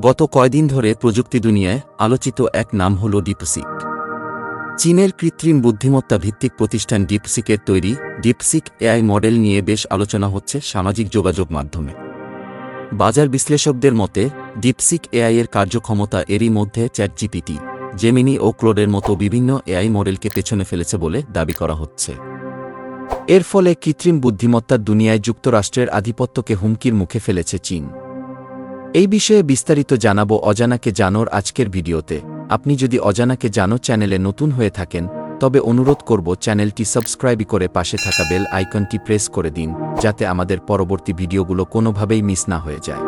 গত কয়দিন ধরে প্রযুক্তি দুনিয়ায় আলোচিত এক নাম হল ডিপসিক চীনের কৃত্রিম বুদ্ধিমত্তা ভিত্তিক প্রতিষ্ঠান ডিপসিকের তৈরি ডিপসিক এআই মডেল নিয়ে বেশ আলোচনা হচ্ছে সামাজিক যোগাযোগ মাধ্যমে। বাজার বিশ্লেষকদের মতে ডিপসিক এআই এর কার্যক্ষমতা এরই মধ্যে চ্যাট জিপিটি জেমিনি ও ক্লোডের মতো বিভিন্ন এআই মডেলকে পেছনে ফেলেছে বলে দাবি করা হচ্ছে। এর ফলে কৃত্রিম বুদ্ধিমত্তার দুনিয়ায় যুক্তরাষ্ট্রের আধিপত্যকে হুমকির মুখে ফেলেছে চীন। এই বিষয়ে বিস্তারিত জানাব অজানাকে জানোর আজকের ভিডিওতে। আপনি যদি অজানাকে জানো চ্যানেলে নতুন হয়ে থাকেন, তবে অনুরোধ করব চ্যানেলটি সাবস্ক্রাইব করে পাশে থাকা বেল আইকনটি প্রেস করে দিন, যাতে আমাদের পরবর্তী ভিডিওগুলো কোনোভাবেই মিস না হয়ে যায়।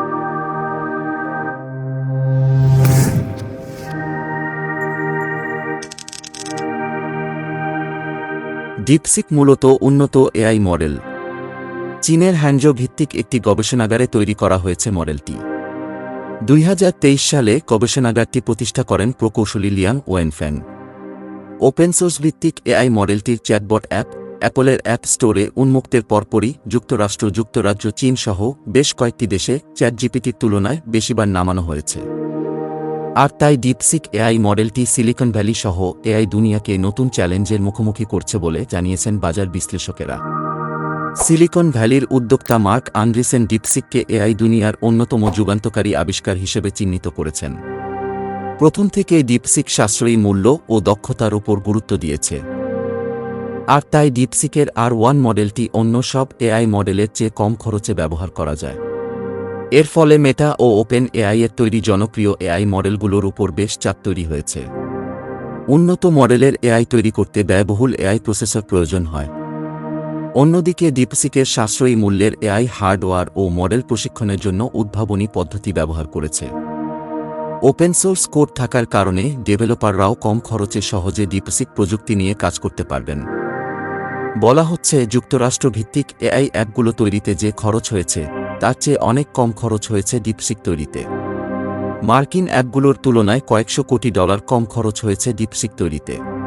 ডিপসিক মূলত উন্নত এআই মডেল। চীনের হ্যানজো ভিত্তিক একটি গবেষণাগারে তৈরি করা হয়েছে মডেলটি। দুই হাজার তেইশ সালে গবেষণাগারটি প্রতিষ্ঠা করেন প্রকৌশলী লিয়াং ওয়েনফ্যান ওপেন সোর্স ভিত্তিক এআই মডেলটির চ্যাটবট অ্যাপ, অ্যাপলের অ্যাপ স্টোরে উন্মুক্তের পরপরই যুক্তরাষ্ট্র, যুক্তরাজ্য চীন সহ বেশ কয়েকটি দেশে চ্যাট জিপিটির তুলনায় বেশিবার নামানো হয়েছে। আর তাই ডিপসিক এআই মডেলটি সিলিকন ভ্যালি সহ এআই দুনিয়াকে নতুন চ্যালেঞ্জের মুখোমুখি করছে বলে জানিয়েছেন বাজার বিশ্লেষকেরা। সিলিকন ভ্যালির উদ্যোক্তা মার্ক আন্ড্রিসেন ডিপসিককে এআই দুনিয়ার অন্যতম যুগান্তকারী আবিষ্কার হিসেবে চিহ্নিত করেছেন। প্রথম থেকে ডিপসিক সাশ্রয়ী মূল্য ও দক্ষতার উপর গুরুত্ব দিয়েছে। আর তাই ডিপসিকের আর ওয়ান মডেলটি অন্য সব এআই মডেলের চেয়ে কম খরচে ব্যবহার করা যায়। এর ফলে মেটা ও ওপেন এআই এর তৈরি জনপ্রিয় এআই মডেলগুলোর উপর বেশ চাপ তৈরি হয়েছে। উন্নত মডেলের এআই তৈরি করতে ব্যয়বহুল এআই প্রসেসর প্রয়োজন হয়। অন্যদিকে ডিপসিকের সাশ্রয়ী মূল্যের এআই হার্ডওয়্যার ও মডেল প্রশিক্ষণের জন্য উদ্ভাবনী পদ্ধতি ব্যবহার করেছে। ওপেন সোর্স কোড থাকার কারণে ডেভেলপাররাও কম খরচে সহজে ডিপসিক প্রযুক্তি নিয়ে কাজ করতে পারবেন। বলা হচ্ছে যুক্তরাষ্ট্র ভিত্তিক এআই অ্যাপগুলো তৈরিতে যে খরচ হয়েছে, তার চেয়ে অনেক কম খরচ হয়েছে ডিপসিক তৈরিতে। মার্কিন অ্যাপগুলোর তুলনায় কয়েকশো কোটি ডলার কম খরচ হয়েছে ডিপসিক তৈরিতে।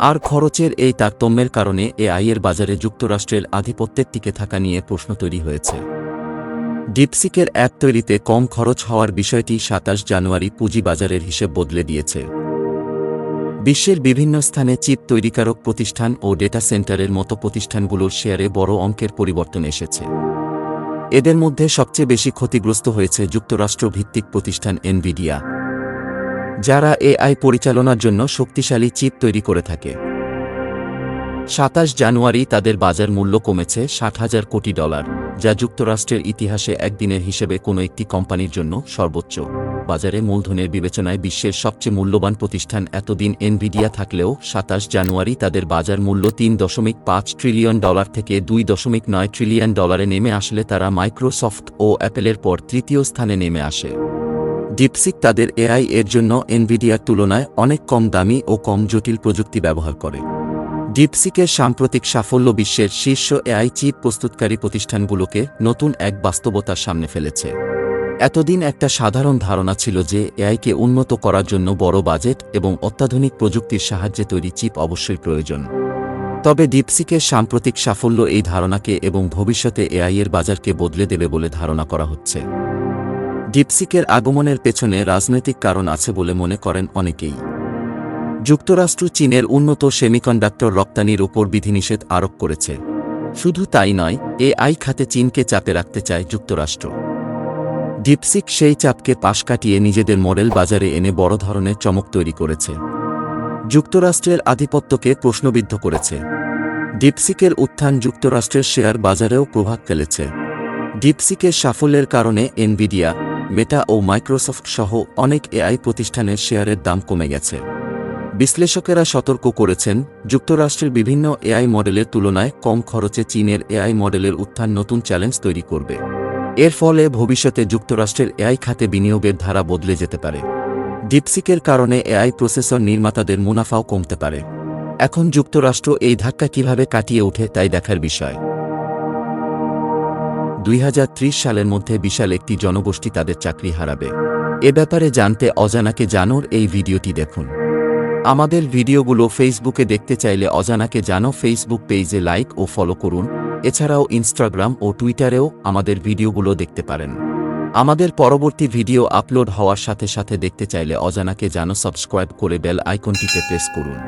আর খরচের এই তারতম্যের কারণে এআই এর বাজারে যুক্তরাষ্ট্রের আধিপত্যের টিকে থাকা নিয়ে প্রশ্ন তৈরি হয়েছে। ডিপসিকের অ্যাপ তৈরিতে কম খরচ হওয়ার বিষয়টি সাতাশ জানুয়ারি পুঁজিবাজারের হিসেব বদলে দিয়েছে। বিশ্বের বিভিন্ন স্থানে চিপ তৈরিকারক প্রতিষ্ঠান ও ডেটা সেন্টারের মতো প্রতিষ্ঠানগুলোর শেয়ারে বড় অঙ্কের পরিবর্তন এসেছে। এদের মধ্যে সবচেয়ে বেশি ক্ষতিগ্রস্ত হয়েছে যুক্তরাষ্ট্র ভিত্তিক প্রতিষ্ঠান এনভিডিয়া। যারা এআই পরিচালনার জন্য শক্তিশালী চিপ তৈরি করে থাকে। সাতাশ জানুয়ারি তাদের বাজার মূল্য কমেছে ষাট হাজার কোটি ডলার, যা যুক্তরাষ্ট্রের ইতিহাসে একদিনের হিসেবে কোনো একটি কোম্পানির জন্য সর্বোচ্চ। বাজারে মূলধনের বিবেচনায় বিশ্বের সবচেয়ে মূল্যবান প্রতিষ্ঠান এতদিন এনভিডিয়া থাকলেও সাতাশ জানুয়ারি তাদের বাজার মূল্য তিন দশমিক পাঁচ ট্রিলিয়ন ডলার থেকে দুই দশমিক নয় ট্রিলিয়ন ডলারে নেমে আসলে তারা মাইক্রোসফট ও অ্যাপেলের পর তৃতীয় স্থানে নেমে আসে। ডিপসিক তাদের এআই এর জন্য এনভিডিয়ার তুলনায় অনেক কম দামি ও কম জটিল প্রযুক্তি ব্যবহার করে। ডিপসিকের সাম্প্রতিক সাফল্য বিশ্বের শীর্ষ এআই চিপ প্রস্তুতকারী প্রতিষ্ঠানগুলোকে নতুন এক বাস্তবতার সামনে ফেলেছে। এতদিন একটা সাধারণ ধারণা ছিল যে এআইকে উন্নত করার জন্য বড় বাজেট এবং অত্যাধুনিক প্রযুক্তির সাহায্যে তৈরি চিপ অবশ্যই প্রয়োজন। তবে ডিপসিকের সাম্প্রতিক সাফল্য এই ধারণাকে এবং ভবিষ্যতে এআইয়ের বাজারকে বদলে দেবে বলে ধারণা করা হচ্ছে। ডিপসিকের আগমনের পেছনে রাজনৈতিক কারণ আছে বলে মনে করেন অনেকেই। যুক্তরাষ্ট্র চীনের উন্নত সেমিকন্ডাক্টর রপ্তানির উপর বিধিনিষেধ আরোপ করেছে। শুধু তাই নয়, এআই খাতে চীনকে চাপে রাখতে চায় যুক্তরাষ্ট্র। ডিপসিক সেই চাপকে পাশ কাটিয়ে নিজেদের মডেল বাজারে এনে বড় ধরনের চমক তৈরি করেছে। যুক্তরাষ্ট্রের আধিপত্যকে প্রশ্নবিদ্ধ করেছে। ডিপসিকের উত্থান যুক্তরাষ্ট্রের শেয়ার বাজারেও প্রভাব ফেলেছে। ডিপসিকের সাফল্যের কারণে এনভিডিয়া মেটা ও মাইক্রোসফট সহ অনেক এআই প্রতিষ্ঠানের শেয়ারের দাম কমে গেছে। বিশ্লেষকেরা সতর্ক করেছেন, যুক্তরাষ্ট্রের বিভিন্ন এআই মডেলের তুলনায় কম খরচে চীনের এআই মডেলের উত্থান নতুন চ্যালেঞ্জ তৈরি করবে। এর ফলে ভবিষ্যতে যুক্তরাষ্ট্রের এআই খাতে বিনিয়োগের ধারা বদলে যেতে পারে। ডিপসিকের কারণে এআই প্রসেসর নির্মাতাদের মুনাফাও কমতে পারে। এখন যুক্তরাষ্ট্র এই ধাক্কা কীভাবে কাটিয়ে ওঠে তাই দেখার বিষয়। দুই হাজার ত্রিশ সালের মধ্যে বিশাল একটি জনগোষ্ঠী তাদের চাকরি হারাবে। এ ব্যাপারে জানতে অজানাকে জানোর এই ভিডিওটি দেখুন। আমাদের ভিডিওগুলো ফেসবুকে দেখতে চাইলে অজানাকে জানো ফেসবুক পেজে লাইক ও ফলো করুন। এছাড়াও ইনস্টাগ্রাম ও টুইটারেও আমাদের ভিডিওগুলো দেখতে পারেন। আমাদের পরবর্তী ভিডিও আপলোড হওয়ার সাথে সাথে দেখতে চাইলে অজানাকে জানো সাবস্ক্রাইব করে বেল আইকনটিতে প্রেস করুন।